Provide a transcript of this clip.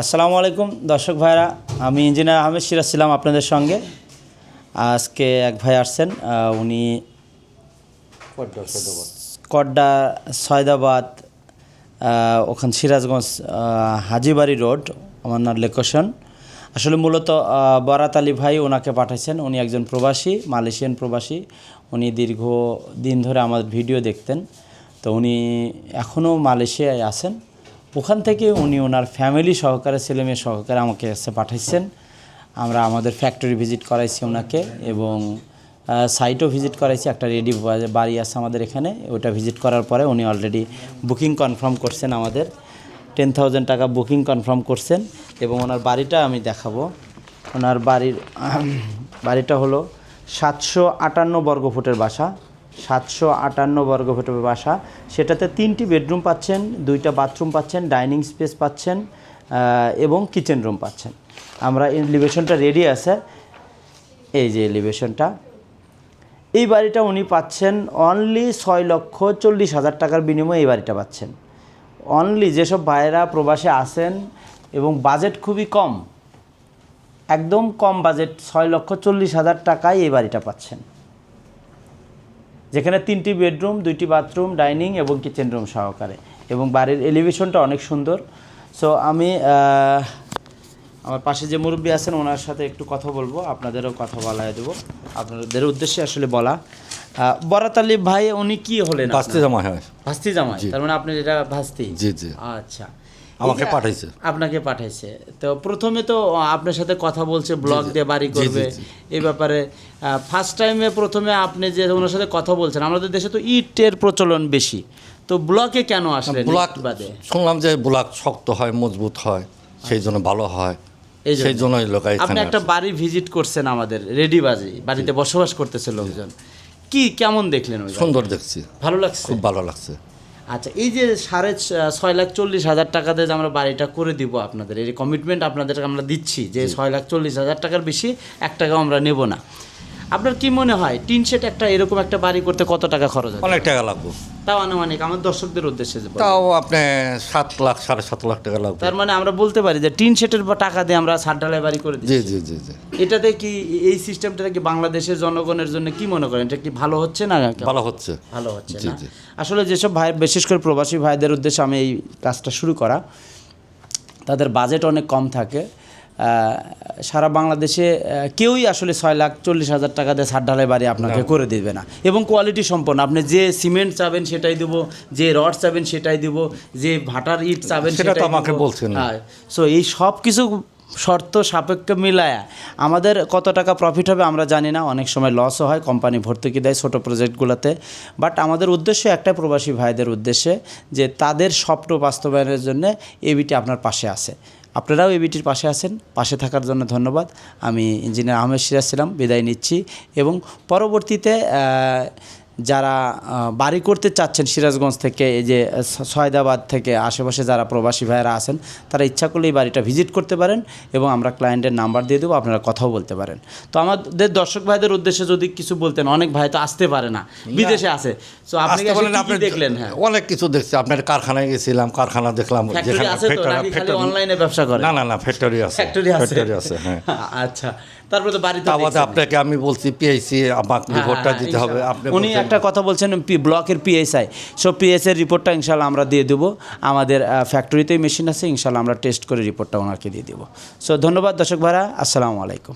আসসালামু আলাইকুম দর্শক ভাইরা। আমি ইঞ্জিনিয়ার আহমেদ সিরাজ ছিলাম আপনাদের সঙ্গে। আজকে এক ভাই আসছেন উনি কড্ডা সয়দাবাদ ওখান সিরাজগঞ্জ হাজিবাড়ি রোড আমার নাম লোকেশন। আসলে মূলত বরাত আলী ভাই ওনাকে পাঠাইছেন। উনি একজন প্রবাসী মালয়েশিয়ান প্রবাসী। উনি দীর্ঘ দিন ধরে আমার ভিডিও দেখতেন। তো উনি এখনও মালয়েশিয়ায় আছেন। ওখান থেকে উনি ওনার ফ্যামিলি সহকারে ছেলেমেয়ে সহকারে আমাকে এসে পাঠাইছেন। আমরা আমাদের ফ্যাক্টরি ভিজিট করাইছি ওনাকে এবং সাইটও ভিজিট করাইছি। একটা রেডি বাড়ি আছে আমাদের এখানে। ওটা ভিজিট করার পরে উনি অলরেডি বুকিং কনফার্ম করছেন আমাদের। টেন থাউজেন্ড টাকা বুকিং কনফার্ম করছেন এবং ওনার বাড়িটা আমি দেখাবো। ওনার বাড়ির বাড়িটা হলো সাতশো আটান্ন বর্গফুটের বাসা। সাতশো আটান্ন বর্গফুটের বাসা। সেটাতে তিনটি বেডরুম পাচ্ছেন, দুইটা বাথরুম পাচ্ছেন, ডাইনিং স্পেস পাচ্ছেন এবং কিচেন রুম পাচ্ছেন। আমরা এলিভেশনটা রেডি আছে। এই যে এলিভেশনটা। এই বাড়িটা উনি পাচ্ছেন অনলি ছয় লক্ষ চল্লিশ হাজার টাকার বিনিময়ে এই বাড়িটা পাচ্ছেন। অনলি যেসব ভাইয়েরা প্রবাসে আসেন এবং বাজেট খুবই কম, একদম কম বাজেট ছয় লক্ষ চল্লিশ হাজার টাকায় এই বাড়িটা পাচ্ছেন। যেখানে তিনটি বেডরুম দুইটি বাথরুম ডাইনিং এবং কিচেন রুম সহকারে। এবং বাড়ির এলিভেশনটা অনেক সুন্দর। সো আমি আহ, আমার পাশে যে মুরব্বী আছেন ওনার সাথে একটু কথা বলব। আপনাদেরও কথা বলা দেবো। আপনাদের উদ্দেশ্যে আসলে বলা। বরাত আলী ভাই উনি কি হলেন ভাস্তি জমা হয়। ভাস্তি জামাই। তার মানে আপনি এটা ভাস্তি। জি জি। আচ্ছা। আমাকে পাঠাইছে। আপনাকে পাঠাইছে। তো প্রথমে তো আপনার সাথে কথা বলছে ব্লগ দিয়ে বাড়ি করবে। এই ব্যাপারে ফার্স্ট টাইমে প্রথমে আপনি যে ওনার সাথে কথা বলছেন আমাদের দেশে তো ইটের প্রচলন বেশি। তো ব্লকে কেন আসলেন ব্লক বাদে? শুনলাম যে ব্লক শক্ত হয় মজবুত হয় সেই জন্য ভালো হয়। সেই জন্যই লোক আপনি একটা বাড়ি ভিজিট করছেন আমাদের রেডি বাজি বাড়িতে বসবাস করতেছে লোকজন। কি কেমন দেখলেন ওই সুন্দর দেখছি। ভালো লাগছে? খুব ভালো লাগছে। আচ্ছা এই যে সাড়ে ছয় লাখ চল্লিশ হাজার টাকাতে যে আমরা বাড়িটা করে দিব আপনাদের এই কমিটমেন্ট আপনাদেরকে আমরা দিচ্ছি যে ছয় লাখ চল্লিশ হাজার টাকার বেশি এক টাকাও আমরা নেব না। আপনার কি মনে হয় টিন সেট একটা এরকম একটা বাড়ি করতে কত টাকা খরচ হয়? অনেক টাকা লাগবে। তাও আনুমানিক আমার দর্শকদের উদ্দেশ্যে যে। তাও আপনি সাত লাখ সাড়ে সাত লাখ টাকা লাগবে। তার মানে আমরা বলতে পারি যে টিন সেটের বা টাকা দিয়ে আমরা সাত ডালাই বাড়ি করে দিই জি জি জি জি। এটাতে কি এই সিস্টেমটা কি বাংলাদেশের জনগণের জন্য কি মনে করেন? এটা কি ভালো হচ্ছে না ভালো হচ্ছে। ভালো হচ্ছে জি, না? জি। আসলে যেসব ভাই বিশেষ করে প্রবাসী ভাইদের উদ্দেশ্যে আমি এই কাজটা শুরু করা তাদের বাজেট অনেক কম থাকে। সারা বাংলাদেশে কেউই আসলে ছয় লাখ চল্লিশ হাজার টাকা দিয়ে ছাদ ঢালাই বাড়ি আপনাকে করে দিবে না। এবং কোয়ালিটি সম্পন্ন। আপনি যে সিমেন্ট চাবেন সেটাই দিব যে রড চাবেন সেটাই দিব যে ভাটার ইট চাবেন সেটা তো আমাকে বলছেন। হ্যাঁ। সো এই সব কিছু শর্ত সাপেক্ষে মিলায়া আমাদের কত টাকা প্রফিট হবে আমরা জানি না। অনেক সময় লসও হয় কোম্পানি ভর্তুকি দেয় ছোটো প্রজেক্টগুলোতে বাট আমাদের উদ্দেশ্য একটা প্রবাসী ভাইদের উদ্দেশ্যে যে তাদের স্বপ্ন বাস্তবায়নের জন্য এবিটি আপনার পাশে আছে। আপনারাও এবিটির পাশে আছেন। পাশে থাকার জন্য ধন্যবাদ। আমি ইঞ্জিনিয়ার আহমেদ সিরাজ ছিলাম, বিদায় নিচ্ছি এবং পরবর্তীতে যারা বাড়ি করতে চাচ্ছেন সিরাজগঞ্জ থেকে এই যে সয়দাবাদ থেকে আশেপাশে যারা প্রবাসী ভাইয়েরা আছেন তারা ইচ্ছা করলে এই বাড়িটা ভিজিট করতে পারেন এবং আমরা ক্লায়েন্টের নাম্বার দিয়ে দেবো আপনারা কথাও বলতে পারেন। তো আমাদের দর্শক ভাইদের উদ্দেশ্যে যদি কিছু বলতেন অনেক ভাই তো আসতে পারে না বিদেশে আছে। তো আপনি আসতে বলেন আপনি দেখলেন? হ্যাঁ। অনেক কিছু দেখছি আপনার কারখানায় গেছিলাম কারখানা দেখলাম অনলাইনে ব্যবসা করে? না না না ফ্যাক্টরি আছে ফ্যাক্টরি আছে। ফ্যাক্টরি আছে হ্যাঁ। আচ্ছা তারপরে তো বাড়িতে আপনাকে আমি বলছি পিআইসি আমাকে হ্যাঁ, রিপোর্টটা দিতে হবে আপনি উনি একটা কথা বলছেন ব্লকের পিএসআই সো পিএসআই রিপোর্টটা ইনশাল্লাহ আমরা দিয়ে দেবো। আমাদের ফ্যাক্টরিতেই মেশিন আছে ইনশাল্লাহ আমরা টেস্ট করে রিপোর্টটা ওনাকে দিয়ে দেবো। সো ধন্যবাদ দর্শক ভাড়া আসসালামু আলাইকুম।